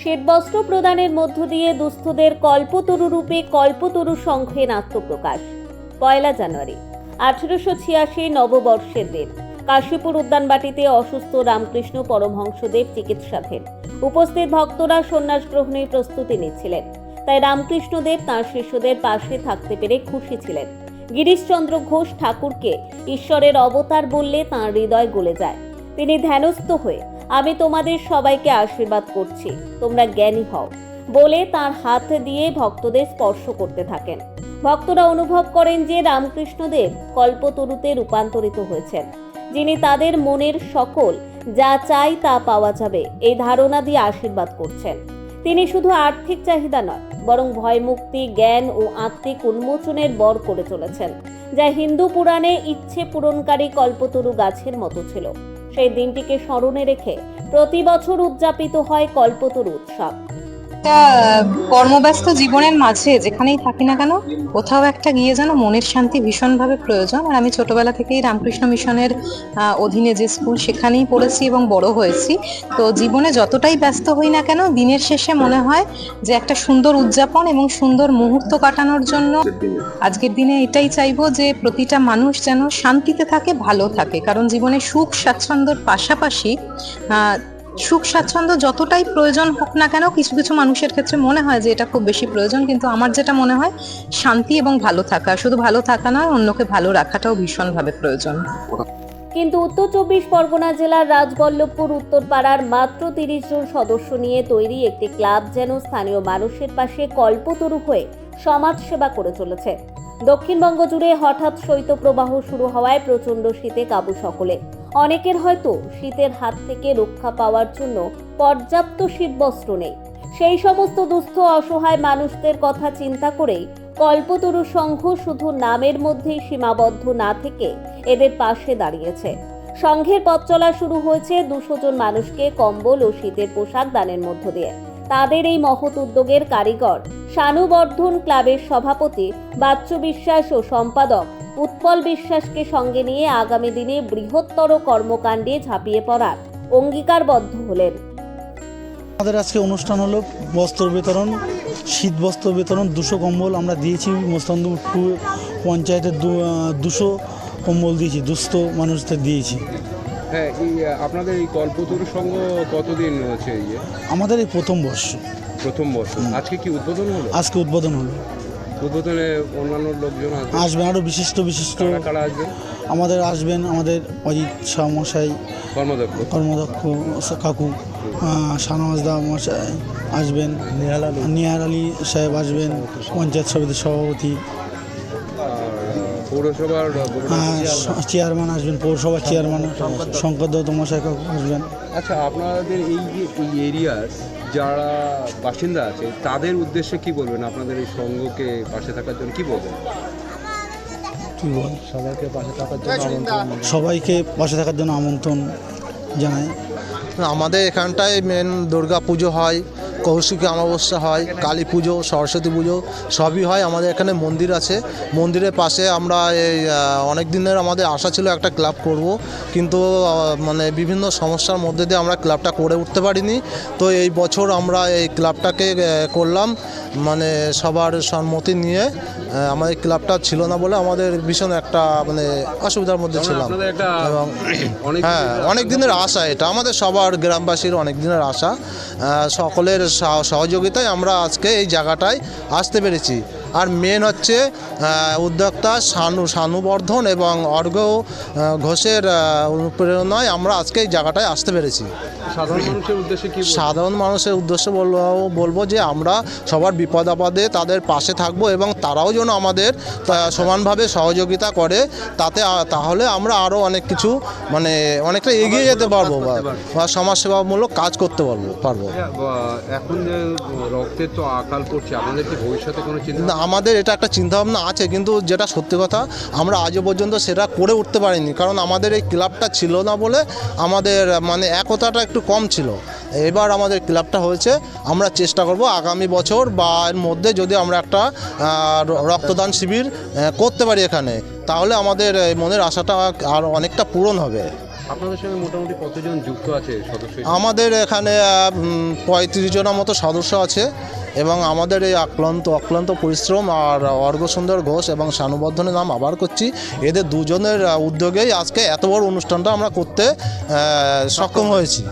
শ্বেতবস্ত্র প্রদানের মধ্য দিয়ে দুস্থদের কল্পতরু রূপে কল্পতরু সংঘের আত্মপ্রকাশ। পয়লা জানুয়ারি, আঠেরোশো ছিয়াশি নববর্ষের দিন। কাশীপুর উদ্যানবাটিতে অসুস্থ রামকৃষ্ণ পরমহংসদেব চিকিৎসাধীন। উপস্থিত ভক্তরা সন্ন্যাস গ্রহণের প্রস্তুতি নিচ্ছিলেন। তাই রামকৃষ্ণদেব তাঁর শিষ্যদের পাশে থাকতে পেরে খুশি ছিলেন। গিরিশচন্দ্র ঘোষ ঠাকুরকে ঈশ্বরের অবতার বললে তাঁর হৃদয় গলে যায়। তিনি ধ্যানস্থ হয়ে আমি তোমাদের সবাইকে আশীর্বাদ করছি। তোমরা জ্ঞানী হও। বলে তার হাত দিয়ে ভক্তদের স্পর্শ করতে থাকেন। ভক্তরা অনুভব করেন যে রামকৃষ্ণদেব কল্পতরুতে রূপান্তরিত হয়েছেন, যিনি তাদের মনের সকল যা চাই তা পাওয়া যাবে এই ধারণা দিয়ে আশীর্বাদ করছেন। তিনি শুধু আর্থিক চাহিদা নয়, বরং ভয়মুক্তি, জ্ঞান ও আত্মিক উন্মোচনের বর করে চলেছেন, যা হিন্দু পুরাণে ইচ্ছে পূরণকারী কল্পতরু গাছের মতো ছিল। সেই দিনটিকে স্মরণে রেখে প্রতি বছর উদযাপিত হয় কল্পতরু উৎসব। একটা কর্মব্যস্ত জীবনের মাঝে যেখানেই থাকি না কেন, কোথাও একটা গিয়ে যেন মনের শান্তি ভীষণভাবে প্রয়োজন। আর আমি ছোটবেলা থেকেই রামকৃষ্ণ মিশনের অধীনে যে স্কুল সেখানেই পড়েছি এবং বড় হয়েছি। তো জীবনে যতটাই ব্যস্ত হই না কেন, দিনের শেষে মনে হয় যে একটা সুন্দর উদযাপন এবং সুন্দর মুহূর্ত কাটানোর জন্য আজকের দিনে এটাই চাইব যে প্রতিটা মানুষ যেন শান্তিতে থাকে, ভালো থাকে। কারণ জীবনে সুখ, স্বাচ্ছন্দ্যর পাশাপাশি সুখ স্বাচ্ছন্দ্য যতটাই প্রয়োজন হোক না কেন, কিছু কিছু মানুষের ক্ষেত্রে মনে হয় যে এটা খুব বেশি প্রয়োজন, কিন্তু আমার যেটা মনে হয়, শান্তি এবং ভালো থাকা। শুধু ভালো থাকা নয়, অন্যকে ভালো রাখাটাও ভীষণভাবে প্রয়োজন। কিন্তু উত্তর চব্বিশ পরগনা জেলার রাজবল্লভপুর উত্তরপাড়ার মাত্র তিরিশ জন সদস্য নিয়ে তৈরি একটি ক্লাব যেন স্থানীয় মানুষের পাশে কল্পতরু হয়ে সমাজ সেবা করে চলেছে। দক্ষিণবঙ্গ জুড়ে হঠাৎ শৈত্যপ্রবাহ শুরু হওয়ায় প্রচণ্ড শীতে কাবু সকলে। অনেকের হয়তো শীতের হাত থেকে রক্ষা পাওয়ার জন্য পর্যাপ্ত শীতবস্ত্র নেই। সেই সমস্ত দুস্থ, অসহায় মানুষদের কথা চিন্তা করেই কল্পতরু সংঘ শুধু নামের মধ্যেই সীমাবদ্ধ না থেকে এদের পাশে দাঁড়িয়েছে। সংঘের পথ চলা শুরু হয়েছে দুশো জন মানুষকে কম্বল ও শীতের পোশাক দানের মধ্য দিয়ে। তাদের এই মহৎ উদ্যোগের কারিগর শানুবর্ধন ক্লাবের সভাপতি বাচ্চু বিশ্বাস ও সম্পাদক উৎপল বিশ্বাসকে সঙ্গে নিয়ে আগামী দিনে বৃহত্তর কর্মকাণ্ডে ঝাঁপিয়ে পড়ার অঙ্গীকারবদ্ধ হলেন। আমাদের আজকে অনুষ্ঠান হলো বস্ত্র বিতরণ শীত বস্ত্র বিতরণ দুশো কম্বল আমরা দিয়েছি মোস্তান্দপুর পঞ্চায়েতের দু- দুশো কম্বল দিয়েছি দুস্থ মানুষদের দিয়েছি। হ্যাঁ এই আপনাদের এই কল্পতরু সংঘ কতদিন হচ্ছে আমাদের এই প্রথম বর্ষ। প্রথম বর্ষ। আজকে কি উদ্বোধন হলো? আজকে উদ্বোধন হলো। উদ্বোধনে অন্যান্য লোকজন আসবেন আরও বিশিষ্ট বিশিষ্ট। কারা আমাদের আসবেন আমাদের অজিত শাহ মশাই কর্মদক্ষ। কর্মদক্ষ কাকু শাহনওয়াজদা মশাই আসবেন। নিহার আলী। সাহেব আসবেন পঞ্চায়েত সমিতির সভাপতি। পৌরসভার চেয়ারম্যান আসবেন পৌরসভার চেয়ারম্যান শঙ্কর দত্ত মশাই আসবেন। আচ্ছা আপনাদের এই যে এই এরিয়ার যারা বাসিন্দা আছে তাদের উদ্দেশ্যে কি বলবেন? আপনাদের এই সংঘকে পাশে থাকার জন্য কি বলবেন? কি বল? সবাইকে পাশে থাকার জন্য আমন্ত্রণ জানাই। আমাদের এখানটায় মেন দুর্গা পুজো হয়। কৌশিকী অমাবস্যা হয় কালী পুজো সরস্বতী পুজো সবই হয়। আমাদের এখানে মন্দির আছে। মন্দিরের পাশে আমরা এই অনেক দিনের আমাদের আশা ছিল একটা ক্লাব করব। কিন্তু মানে বিভিন্ন সমস্যার মধ্যে দিয়ে আমরা ক্লাবটা করে উঠতে পারিনি। তো এই বছর আমরা এই ক্লাবটাকে করলাম। মানে সবার সম্মতি নিয়ে আমাদের ক্লাবটা ছিল না বলে আমাদের ভীষণ একটা মানে অসুবিধার মধ্যে ছিলাম। এবং অনেক হ্যাঁ অনেক দিনের আশা এটা। আমাদের সবার গ্রামবাসীর অনেক দিনের আশা সকলের সহযোগিতায় আমরা আজকে এই জায়গাটায় আসতে পেরেছি। আর মেন হচ্ছে উদ্যোক্তা শানু, শানুবর্ধন এবং অর্ঘ ঘোষের অনুপ্রেরণায় আমরা আজকে এই জায়গাটায় আসতে পেরেছি। সাধারণ মানুষের উদ্দেশ্যে কি সাধারণ মানুষের উদ্দেশ্যে বলব বলব যে আমরা সবার বিপদ আপদে তাদের পাশে থাকব এবং তারাও যেন আমাদের সমানভাবে সহযোগিতা করে তাতে তাহলে আমরা আরও অনেক কিছু মানে অনেকটা এগিয়ে যেতে পারব বা সমাজসেবামূলক কাজ করতে পারব পারব। হ্যাঁ, এখন যে রক্তের তো আকাল পড়ছে আপনাদের কি ভবিষ্যতে কোনো চিন্তা না আমাদের এটা একটা চিন্তাভাবনা আছে কিন্তু যেটা সত্যি কথা আমরা আজও পর্যন্ত সেটা করে উঠতে পারিনি কারণ আমাদের এই ক্লাবটা ছিল না বলে আমাদের মানে একতাটা একটু কম ছিল। এবার আমাদের ক্লাবটা হয়েছে আমরা চেষ্টা করব আগামী বছর বা এর মধ্যে যদি আমরা একটা রক্তদান শিবির করতে পারি এখানে তাহলে আমাদের মনের আশাটা আর অনেকটা পূরণ হবে। আপনাদের সঙ্গে মোটামুটি কতজন যুক্ত আছে সদস্য আমাদের এখানে পঁয়ত্রিশ জনের মতো সদস্য আছে এবং আমাদের এই আক্লান্ত অক্লান্ত পরিশ্রম আর অর্ঘসুন্দর ঘোষ এবং সানুবর্ধনের নাম আবার করছি এদের দুজনের উদ্যোগেই আজকে এত বড় অনুষ্ঠানটা আমরা করতে সক্ষম হয়েছি।